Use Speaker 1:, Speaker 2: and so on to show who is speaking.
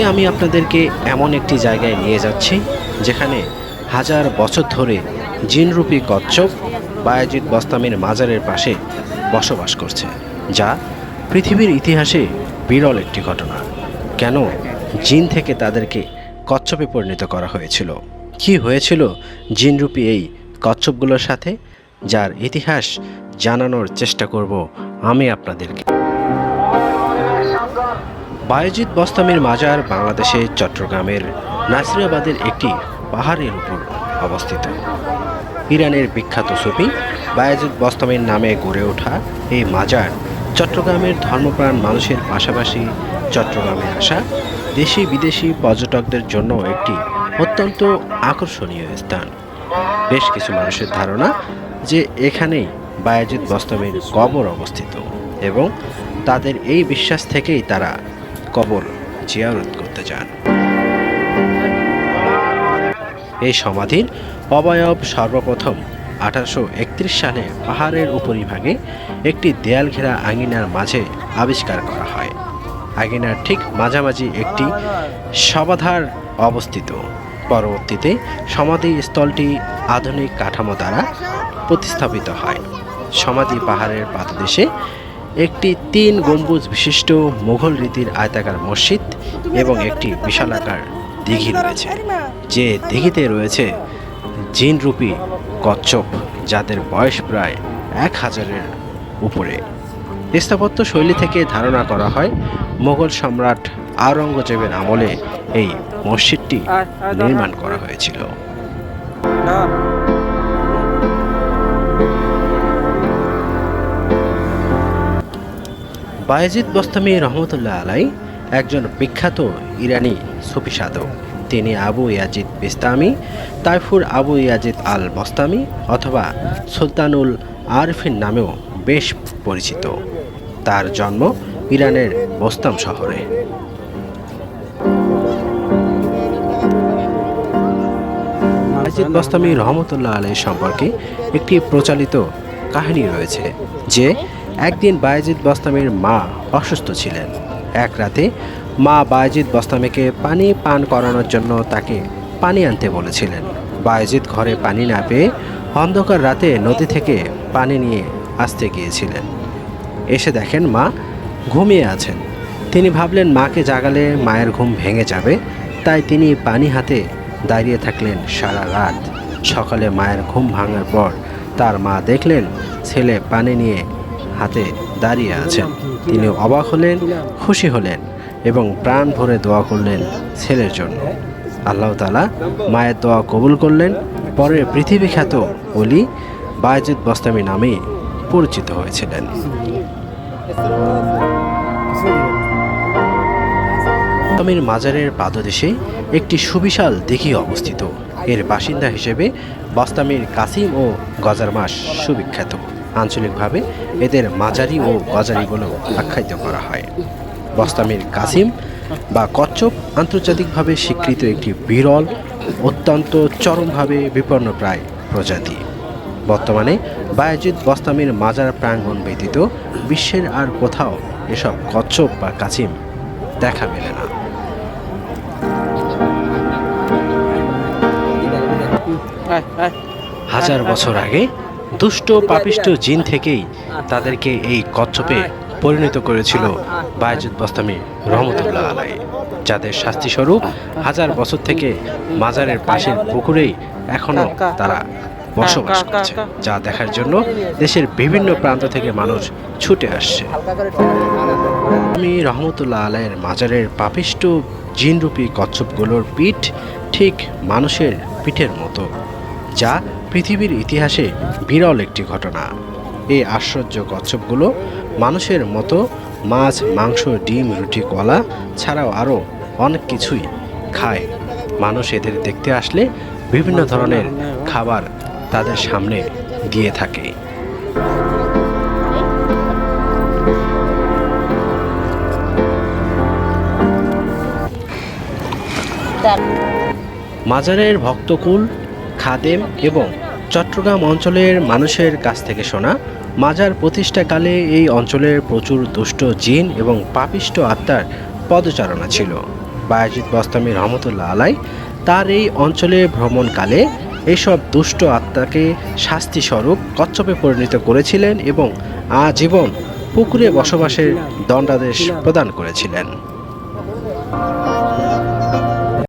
Speaker 1: আজকে আমি আপনাদেরকে এমন একটি জায়গায় নিয়ে যাচ্ছি, যেখানে হাজার বছর ধরে জিনরূপী কচ্ছপ বায়াজিৎ বস্তামের মাজারের পাশে বসবাস করছে, যা পৃথিবীর ইতিহাসে বিরল একটি ঘটনা। কেন জিন থেকে তাদেরকে কচ্ছপে পরিণত করা হয়েছিল? কি হয়েছিল জিনরূপী এই কচ্ছপগুলোর সাথে, যার ইতিহাস জানানোর চেষ্টা করব আমি আপনাদেরকে। বায়জিৎ বস্তামির মাজার বাংলাদেশের চট্টগ্রামের নাসিরাবাদের একটি পাহাড়ের উপর অবস্থিত। ইরানের বিখ্যাত সুফি বায়াজিৎ বস্তামির নামে গড়ে ওঠা এই মাজার চট্টগ্রামের ধর্মপ্রাণ মানুষের পাশাপাশি চট্টগ্রামে আসা দেশি বিদেশি পর্যটকদের জন্য একটি অত্যন্ত আকর্ষণীয় স্থান। বেশ কিছু মানুষের ধারণা যে এখানেই বায়াজিৎ বস্তমের কবর অবস্থিত এবং তাদের এই বিশ্বাস থেকেই তারা কবর জিয়ারত করতে যান। এই সমাধির অবয়ব সর্বপ্রথম আঠারোশো একত্রিশ সালে পাহাড়ের উপরিভাগে একটি দেয়াল ঘেরা আঙিনার মাঝে আবিষ্কার করা হয়। আঙিনার ঠিক মাঝামাঝি একটি সমাধার অবস্থিত। পরবর্তীতে সমাধি স্থলটি আধুনিক কাঠামো দ্বারা প্রতিস্থাপিত হয়। সমাধি পাহাড়ের পাদদেশে একটি তিন গম্বুজ বিশিষ্ট মুঘল রীতির আয়তাকার মসজিদ এবং একটি বিশালাকার দিঘি রয়েছে, যে দিঘিতে রয়েছে জিনরূপী কচ্ছপ, যাদের বয়স প্রায় এক হাজারের উপরে। স্থাপত্য শৈলী থেকে ধারণা করা হয় মোগল সম্রাট আওরঙ্গজেবের আমলে এই মসজিদটি নির্মাণ করা হয়েছিল। বায়েজিদ বস্তামি রহমতুল্লাহ আলাই, একজন বিখ্যাত ইরানি সুফি সাধক। তিনি Abu Yazid Bistami, Tayfur Abu Yazid al Bastami অথবা সুলতানুল আরফিন নামেও বেশ পরিচিত। তার জন্ম ইরানের বোস্তাম শহরে। আজিদ বস্তামি রহমতুল্লাহ আলাই সম্পর্কে একটি প্রচলিত কাহিনী রয়েছে, যে একদিন বায়েজিদ বস্তামির মা অসুস্থ ছিলেন। এক রাতে মা বায়েজিদ বস্তামিকে পানি পান করানোর জন্য তাকে পানি আনতে বলেছিলেন। বায়েজিদ ঘরে পানি না পেয়ে অন্ধকার রাতে নদী থেকে পানি নিয়ে আসতে গিয়েছিলেন। এসে দেখেন মা ঘুমিয়ে আছেন। তিনি ভাবলেন মাকে জাগালে মায়ের ঘুম ভেঙে যাবে, তাই তিনি পানি হাতে দাঁড়িয়ে থাকলেন সারা রাত। সকালে মায়ের ঘুম ভাঙার পর তার মা দেখলেন ছেলে পানি নিয়ে হাতে দাঁড়িয়ে আছেন। তিনি অবাক হলেন, খুশি হলেন এবং প্রাণ ভরে দোয়া করলেন ছেলের জন্য। আল্লাহ তালা মায়ের দোয়া কবুল করলেন। পরে পৃথিবী খ্যাত অলি বায়জিদ বস্তামি নামেই পরিচিত হয়েছিলেন। বস্তামির মাজারের পাদদেশে একটি সুবিশাল দিঘি অবস্থিত। এর বাসিন্দা হিসেবে বস্তামির কাসিম ও গজার মাস সুবিখ্যাত। আঞ্চলিকভাবে এদের মাঝারি ও গজারি বলেও আখ্যায়িত করা হয়। বস্তামির কাসিম বা কচ্ছপ আন্তর্জাতিকভাবে স্বীকৃত একটি বিরল, অত্যন্ত চরমভাবে বিপন্নপ্রায় প্রজাতি। বর্তমানে বায়াজিদ বস্তামির মাজার প্রাঙ্গণ ব্যতীত বিশ্বের আর কোথাও এসব কচ্ছপ বা কাসিম দেখা মেলে না। হাজার বছর আগে দুষ্ট পাপিষ্ট জিন থেকেই তাদেরকে এই কচ্ছপে পরিণত করেছিল বায়াজুদ বস্তামি রহমতুল্লাহ আলাই, যাদের শাস্তিস্বরূপ হাজার বছর থেকে মাজারের পাশের পুকুরেই এখনও তারা বসবাস করছে, যা দেখার জন্য দেশের বিভিন্ন প্রান্ত থেকে মানুষ ছুটে আসছে। আমি রহমতুল্লাহ আলাইয়ের মাজারের পাপিষ্ট জিনরূপী কচ্ছপগুলোর পিঠ ঠিক মানুষের পিঠের মতো, যা পৃথিবীর ইতিহাসে বিরল একটি ঘটনা। এই আশ্চর্য কচ্ছপগুলো মানুষের মতো মাছ মাংস ডিম রুটি কলা ছাড়াও আরও অনেক কিছুই খায়। মানুষ এদের দেখতে আসলে বিভিন্ন ধরনের খাবার তাদের সামনে দিয়ে থাকে। মাজারের ভক্তকুল খাদেম এবং চট্টগ্রাম অঞ্চলের মানুষের কাছ থেকে শোনা, মাজার প্রতিষ্ঠাকালে এই অঞ্চলের প্রচুর দুষ্ট জিন এবং পাপিষ্ট আত্মার পদচারণা ছিল। বায়াজিৎ বস্তামি রহমতুল্লাহ আলাই তার এই অঞ্চলে ভ্রমণকালে এইসব দুষ্ট আত্মাকে শাস্তি স্বরূপ কচ্ছপে পরিণত করেছিলেন এবং আজীবন পুকুরে বসবাসের দণ্ডাদেশ প্রদান করেছিলেন।